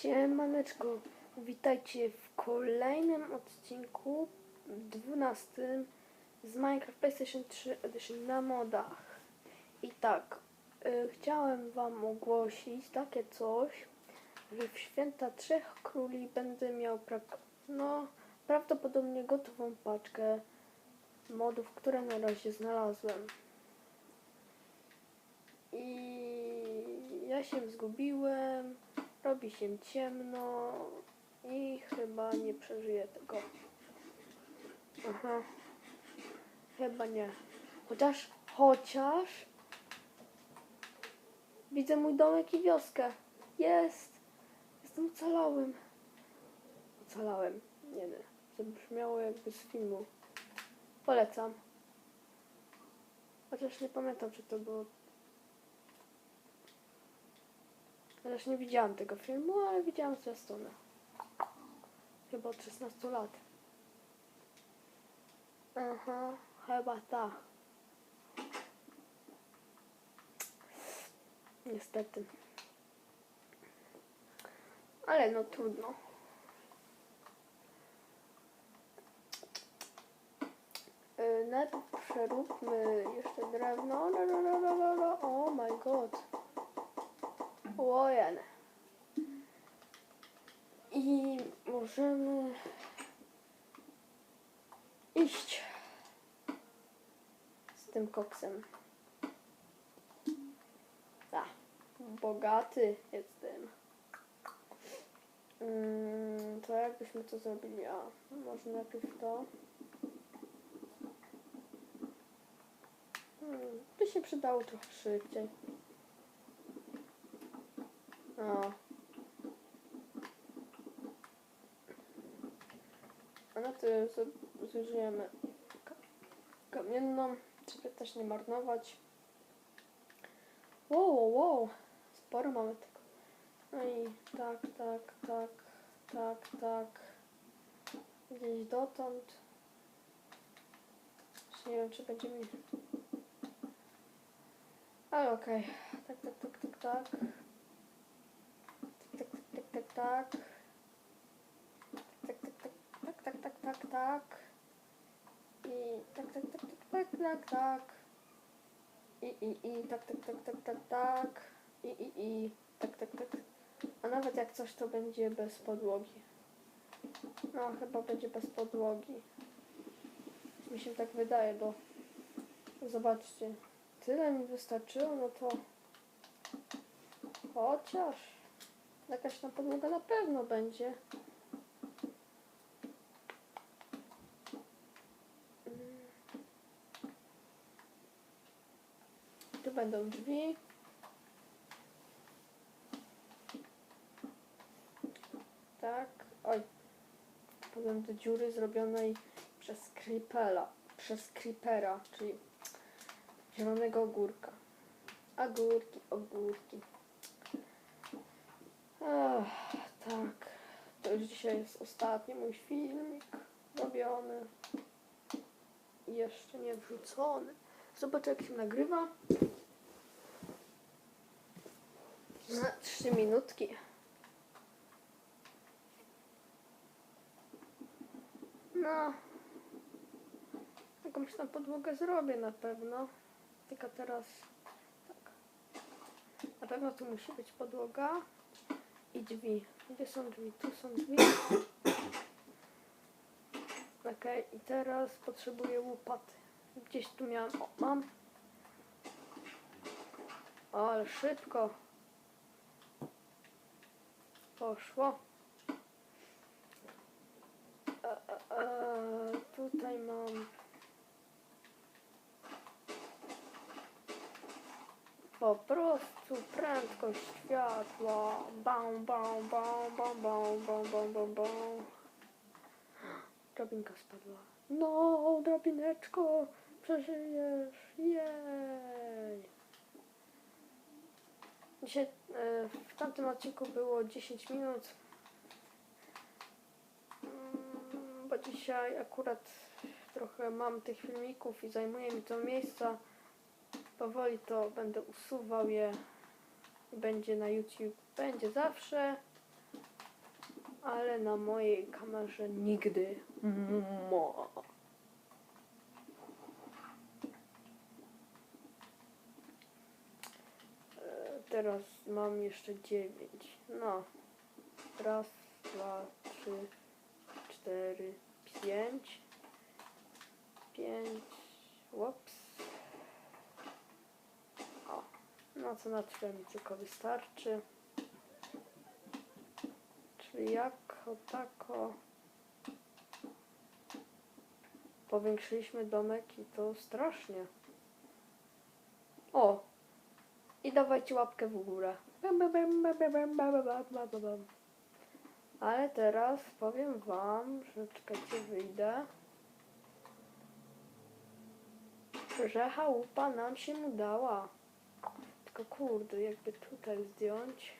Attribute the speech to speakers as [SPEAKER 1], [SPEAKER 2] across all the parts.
[SPEAKER 1] Siemaneczko, witajcie w kolejnym odcinku, 12 z Minecraft PlayStation 3 Edition na modach. I tak, y, chciałem wam ogłosić takie coś, że w święta Trzech Króli będę miał pra- no, prawdopodobnie gotową paczkę modów, które na razie znalazłem. I ja się zgubiłem, robi się ciemno i chyba nie przeżyję tego. Aha. Chyba nie. Chociaż, chociaż widzę mój domek i wioskę. Jest! Jestem ocalałym. Ocalałem. Nie wiem. Zabrzmiało jakby z filmu. Polecam. Chociaż nie pamiętam, czy to było Chociaż nie widziałam tego filmu, ale widziałam zwiastuny. Chyba od 16 lat. Aha, chyba tak. Niestety. Ale no trudno. Yy, Najpierw przeróbmy jeszcze drewno. La. Oh my god. Łojen. I możemy iść z tym koksem. A, bogaty jestem. Mm, to jakbyśmy to zrobili? A, może najpierw to. Hmm, by się przydało trochę szybciej. O. A na zu- zużyjemy ka- kamienną, żeby też nie marnować. Wow, wow. Sporo mamy tego. No i tak, tak, tak, tak, tak. Gdzieś dotąd. Już nie wiem, czy będzie mi... Ale okej. Tak, tak, tak, tak, tak. Tak, tak, tak, tak, tak. Tak, tak, tak, tak, tak, tak, tak, tak. I tak, tak, tak, tak, tak, tak, tak. I, i, i, tak, tak, tak, tak, tak, tak. I, i, i, tak, tak, tak. A nawet jak coś, to będzie bez podłogi. No, chyba będzie bez podłogi. Mi się tak wydaje, bo zobaczcie, tyle mi wystarczyło, no to chociaż jakaś tam podłoga na pewno będzie. Tu będą drzwi. Tak. Oj. Potem te dziury zrobionej przez creepera, przez creepera, czyli zielonego ogórka. Ogórki, ogórki. Ach, tak. To już dzisiaj jest ostatni mój filmik robiony. Jeszcze nie wrzucony. Zobaczę jak się nagrywa. Na trzy minutki. No. Jakąś tam podłogę zrobię na pewno. Tylko teraz tak. Na pewno tu musi być podłoga i drzwi. Gdzie są drzwi? Tu są drzwi. Okej, i teraz potrzebuję łopaty. Gdzieś tu miałam. O, mam. Ale szybko. Poszło. E, e, e, tutaj mam. Po prostu prędkość światła. Bam, bam, bam, bam, bam, bam, bam, bam, bam. Drabinka spadła. No, drabineczko, przeżyjesz. Jej. Dzisiaj e, w tamtym odcinku było 10 minut. Mm, Bo dzisiaj akurat trochę mam tych filmików i zajmuje mi to miejsca. Powoli to będę usuwał je. Będzie na YouTube, będzie zawsze. ale na mojej kamerze nigdy. Mo. E, Teraz mam jeszcze dziewięć. No. Raz, dwa, trzy, cztery, pięć. Pięć. Łops. No co na tylko wystarczy. Czyli jako tako powiększyliśmy domek i to strasznie. O! I dawajcie łapkę w górę. Ale teraz powiem wam, że czekajcie, wyjdę. Że chałupa nam się udała. Tylko kurde, jakby tutaj zdjąć.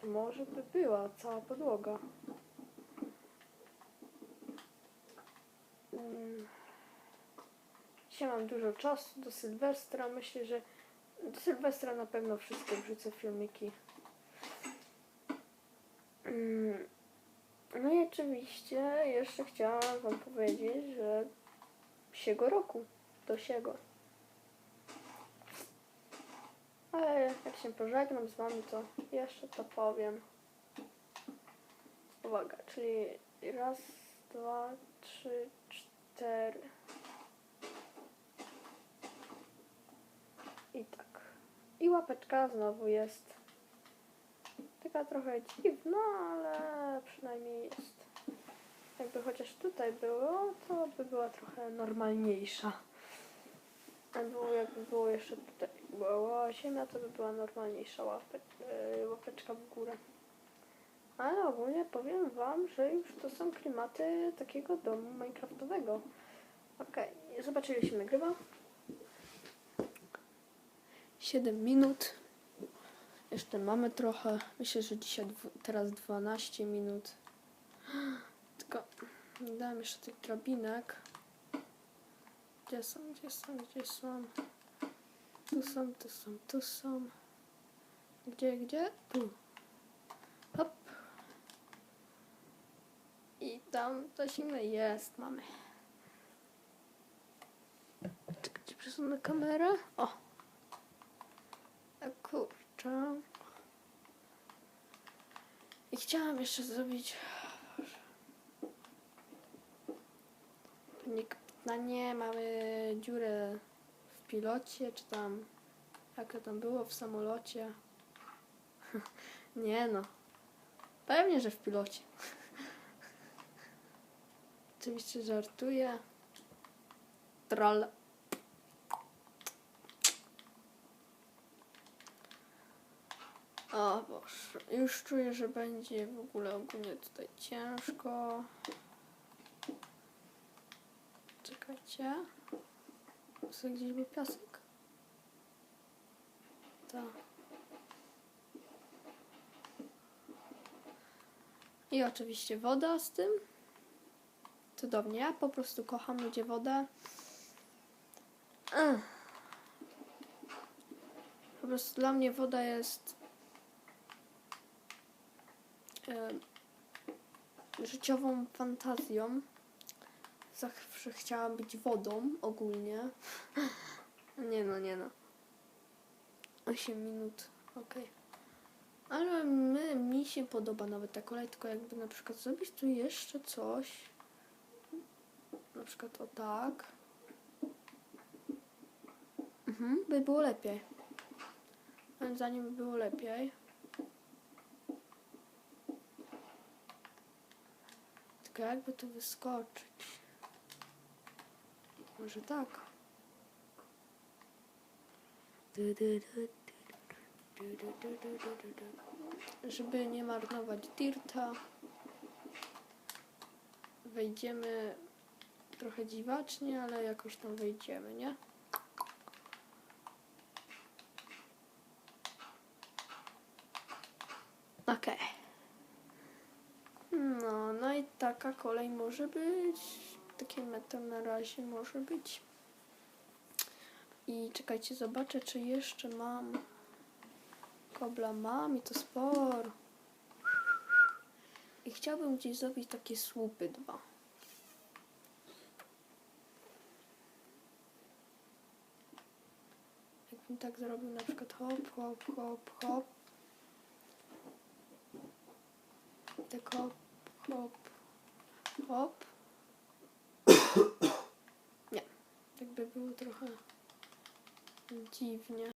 [SPEAKER 1] To może by była cała podłoga. Mm. Dzisiaj mam dużo czasu do Sylwestra. Myślę, że do Sylwestra na pewno wszystkie wrzucę filmiki. Mm. No i oczywiście jeszcze chciałam Wam powiedzieć, że siego roku do siego. Ale jak się pożegnam z Wami, to jeszcze to powiem. Uwaga, czyli raz, dwa, trzy, cztery. I tak. I łapeczka znowu jest. Taka trochę dziwna, ale przynajmniej jest. Jakby chociaż tutaj było, to by była trochę normalniejsza. Było, jakby było jeszcze tutaj była ziemia, to by była normalniejsza łapę, e, łapeczka w górę. Ale ogólnie powiem Wam, że już to są klimaty takiego domu minecraftowego. Okej, zobaczyli się nagrywa. 7 minut. Jeszcze mamy trochę. Myślę, że dzisiaj teraz 12 minut. Tylko dałem jeszcze tych drabinek. Gdzie są, gdzie są, gdzie są? Tu są, tu są, tu są. Gdzie, gdzie? Tu. Hop. I tam innego jest, mamy. Czekajcie, przesunę kamerę. O. A kurczę. I chciałam jeszcze zrobić Nikt na nie mamy dziurę w pilocie, czy tam jak to tam było w samolocie. nie no. Pewnie, że w pilocie. Oczywiście żartuję. Troll. O Boże, już czuję, że będzie w ogóle ogólnie tutaj ciężko. Czekajcie. Co gdzieś był piasek? Tak. I oczywiście woda z tym. Cudownie. Ja po prostu kocham ludzie wodę. Ech. Po prostu dla mnie woda jest em, życiową fantazją. Zawsze chciałam być wodą ogólnie. Nie no, nie no. 8 minut, okej. Ale my, mi się podoba nawet ta kolej, tylko jakby na przykład zrobić tu jeszcze coś. Na przykład o tak. Mhm, by było lepiej. Moim zdaniem by było lepiej. Tylko jakby tu wyskoczyć. Może tak. Żeby nie marnować dirta, wejdziemy trochę dziwacznie, ale jakoś tam wejdziemy, nie? Okej. Okay. No, no i taka kolej może być. Taki metal na razie może być. I czekajcie, zobaczę, czy jeszcze mam. Kobla mam i to sporo. chciałbym gdzieś zrobić takie słupy dwa. Jakbym tak zrobił na przykład hop, hop, hop, hop. Tak hop, hop, hop. Nie, tak by było trochę dziwnie.